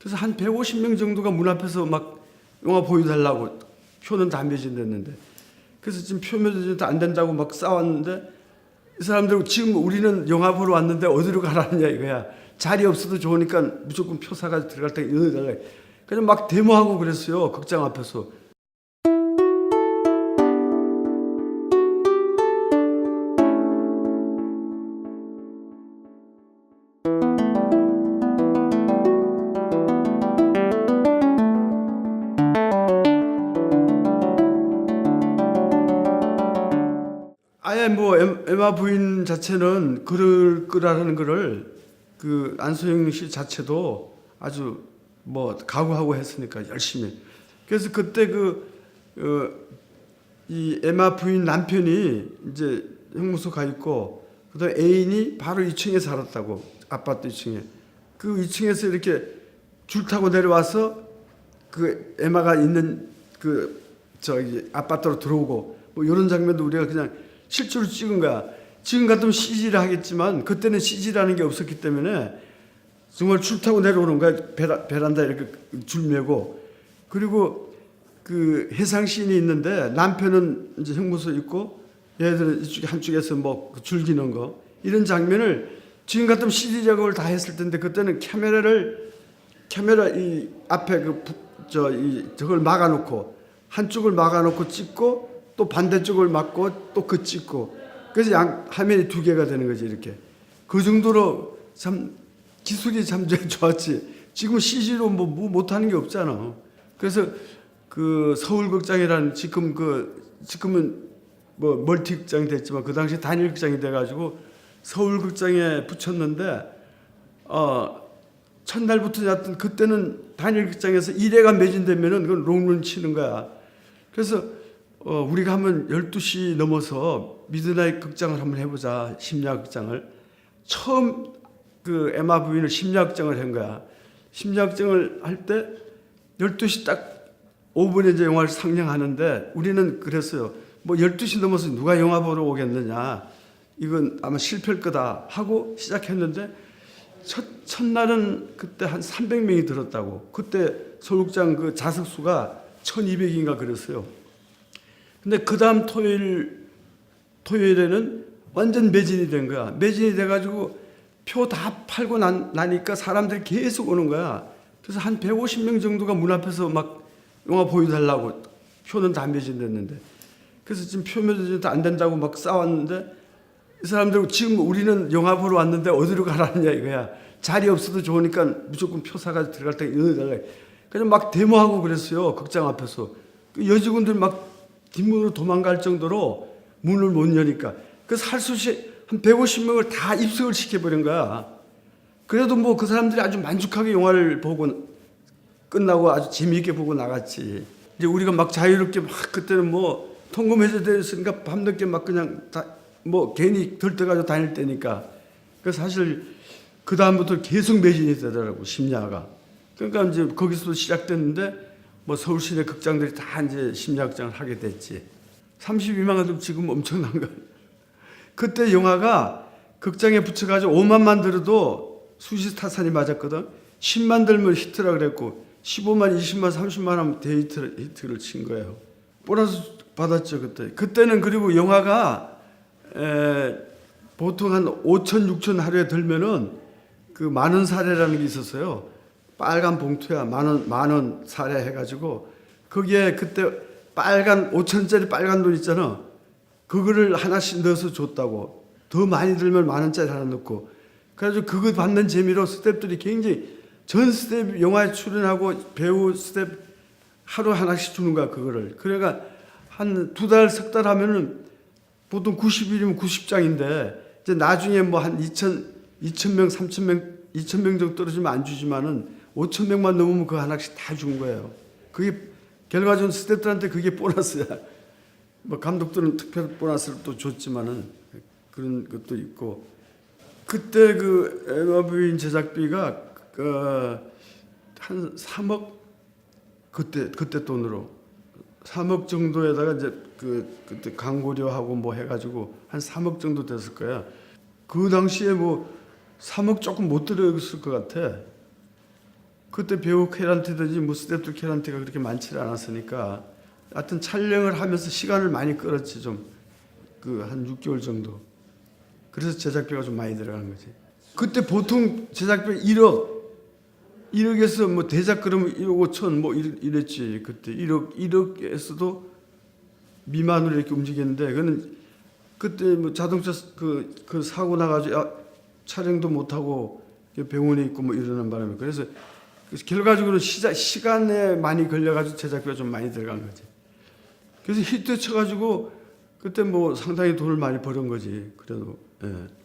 그래서 한 150명 정도가 문 앞에서 막 영화 보여달라고 표는 다 매진됐는데 그래서 지금 표 매진도 안 된다고 막 싸웠는데 이 사람들 지금 우리는 영화 보러 왔는데 어디로 가라느냐 이거야. 자리 없어도 좋으니까 무조건 표 사가지고 들어갈 때 이러달라 그냥 막 데모하고 그랬어요. 극장 앞에서 아예 뭐 엠- 에마 부인 자체는 그럴 거라는 거를 그 안소영 씨 자체도 아주 뭐 각오하고 했으니까 열심히. 그래서 그때 그, 어, 이 에마 부인 남편이 이제 형무소 가 있고 그다음 애인이 바로 2층에 살았다고 아파트 2층에 그 2층에서 이렇게 줄 타고 내려와서 그 에마가 있는 그 저기 아파트로 들어오고 뭐 이런 장면도 우리가 그냥 실제로 찍은 거야. 지금 같으면 CG를 하겠지만 그때는 CG라는 게 없었기 때문에 정말 줄 타고 내려오는 거야. 베라, 베란다 이렇게 줄 메고 그리고 그 해상시인이 있는데 남편은 이제 형무소 있고 얘들은 이쪽에 한쪽에서 뭐 줄기는 거 이런 장면을 지금 같으면 CG 작업을 다 했을 텐데 그때는 카메라를 카메라 이 앞에 그 저이 저걸 막아놓고 한쪽을 막아놓고 찍고 또 반대쪽을 막고 또 그 찍고. 그래서 양 화면이 두 개가 되는 거지 이렇게. 그 정도로 참 기술이 참 좋았지. 지금 CG로 뭐, 뭐 못하는 게 없잖아. 그래서 그 서울극장이라는 지금 그 지금은 뭐 멀티극장이 됐지만 그 당시 단일극장이 돼가지고 서울극장에 붙였는데 어 첫날부터 잤던 그때는 단일극장에서 1회가 매진되면은 그건 롱런 치는 거야. 그래서 어, 우리가 한번 12시 넘어서 미드나잇 극장을 한번 해보자. 심야 극장을. 처음 그 에마 부인을 심야 극장을 한 거야. 심야 극장을 할 때 12시 딱 5분에 이제 영화를 상영하는데 우리는 그랬어요. 뭐 12시 넘어서 누가 영화 보러 오겠느냐. 이건 아마 실패일 거다 하고 시작했는데 첫, 첫날은 그때 한 300명이 들었다고. 그때 서울극장 그 좌석 수가 1200인가 그랬어요. 근데 그 다음 토요일, 토요일에는 완전 매진이 된 거야. 매진이 돼가지고 표 다 팔고 난, 나니까 사람들이 계속 오는 거야. 그래서 한 150명 정도가 문 앞에서 막 영화 보여달라고 표는 다 매진됐는데. 그래서 지금 표 매진도 안 된다고 막 싸웠는데 이 사람들 지금 우리는 영화 보러 왔는데 어디로 가라느냐 이거야. 자리 없어도 좋으니까 무조건 표 사가지고 들어갈 때 이러달라. 그냥 막 데모하고 그랬어요. 극장 앞에서. 그 여직원들 막 뒷문으로 도망갈 정도로 문을 못 여니까. 수 없이 한 150명을 다 입석을 시켜버린 거야. 그래도 뭐 그 사람들이 아주 만족하게 영화를 보고 끝나고 아주 재미있게 보고 나갔지. 이제 우리가 막 자유롭게 막 그때는 뭐 통금 해제됐으니까 밤늦게 막 그냥 다 뭐 괜히 들떠가지고 다닐 때니까. 그래서 사실 그 다음부터 계속 매진이 되더라고 심야가. 그러니까 이제 거기서 시작됐는데 뭐 서울시내 극장들이 다 이제 심야극장을 하게 됐지. 32만 원도 지금 엄청난 거. 그때 영화가 극장에 붙여가지고 5만만 들어도 수시 타산이 맞았거든. 10만 들면 히트라 그랬고 15만, 20만, 30만 하면 데이트 히트를 친 거예요. 보너스 받았죠 그때. 그때는 그리고 영화가 에, 보통 한 5천, 6천 하루에 들면은 그 만원 사례라는 게 있었어요. 빨간 봉투야 만원 만 원 사례 해가지고 거기에 그때 빨간 5천짜리 빨간 돈 있잖아. 그거를 하나씩 넣어서 줬다고. 더 많이 들면 만 원짜리 하나 넣고. 그래가지고 그거 받는 재미로 스탭들이 굉장히 전 스텝 영화에 출연하고 배우 스텝 하루 하나씩 주는 거야 그거를. 그래가 한두 달 석 달 하면은 보통 90일이면 90장인데 이제 나중에 뭐 한 2천 2천 명, 3천 명, 2천 명 정도 떨어지면 안 주지만은 5천 명만 넘으면 그거 하나씩 다 준 거예요. 그게 결과적으로 스태프들한테 그게 보너스야. 뭐 감독들은 특별 보너스를 또 줬지만은 그런 것도 있고 그때 그 에마부인 제작비가 그한 3억 그때 그때 돈으로 3억 정도에다가 이제 그 그때 광고료하고 뭐 해가지고 한 3억 정도 됐을 거야. 그 당시에 뭐 3억 조금 못 들었을 것 같아. 그때 배우 캐란테든지 뭐 스태프들 캐란테가 그렇게 많지 않았으니까 하여튼 촬영을 하면서 시간을 많이 끌었지 좀 그 한 6개월 정도. 그래서 제작비가 좀 많이 들어가는 거지. 그때 보통 제작비 1억 1억에서 뭐 대작 그러면 1억 5천 뭐 이랬- 이랬지 그때 1억 1억에서도 미만으로 이렇게 움직였는데 그는 그때 뭐 자동차 그, 그 사고 나가지고 야, 촬영도 못 하고 병원에 있고 뭐 이러는 바람에 그래서 그래서 결과적으로 시자, 시간에 많이 걸려가지고 제작비가 좀 많이 들어간 거지. 그래서 히트 쳐가지고 그때 뭐 상당히 돈을 많이 버는 거지. 그래도 예.